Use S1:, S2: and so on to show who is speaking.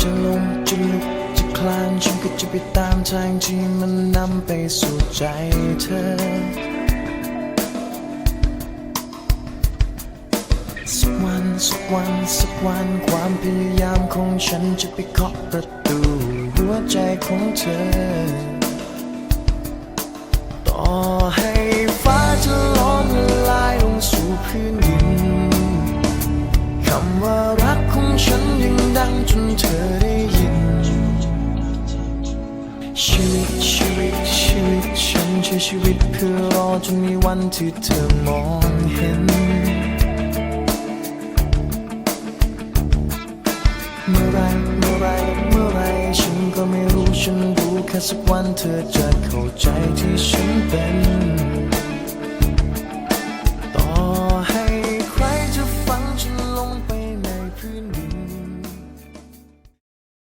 S1: จะลงจะลุกจะคลานฉันก็จะไปตามทางที่มันนำไปสู่ใจเธอ สักวันสักวันสักวันความพยายามของฉันจะไปเคาะประตูหัวใจของเธอ ต่อให้ฟ้าจะล้อมละลายลงสู่พื้นดินคำว่า จนเธอได้ยิน ชีวิตชีวิตชีวิตฉันใช้ชีวิตเพื่อรอจนมีวันที่เธอมองเห็น เมื่อไรเมื่อไรเมื่อไรฉันก็ไม่รู้ฉันรู้แค่สักวันเธอจะเข้าใจที่ฉันเป็น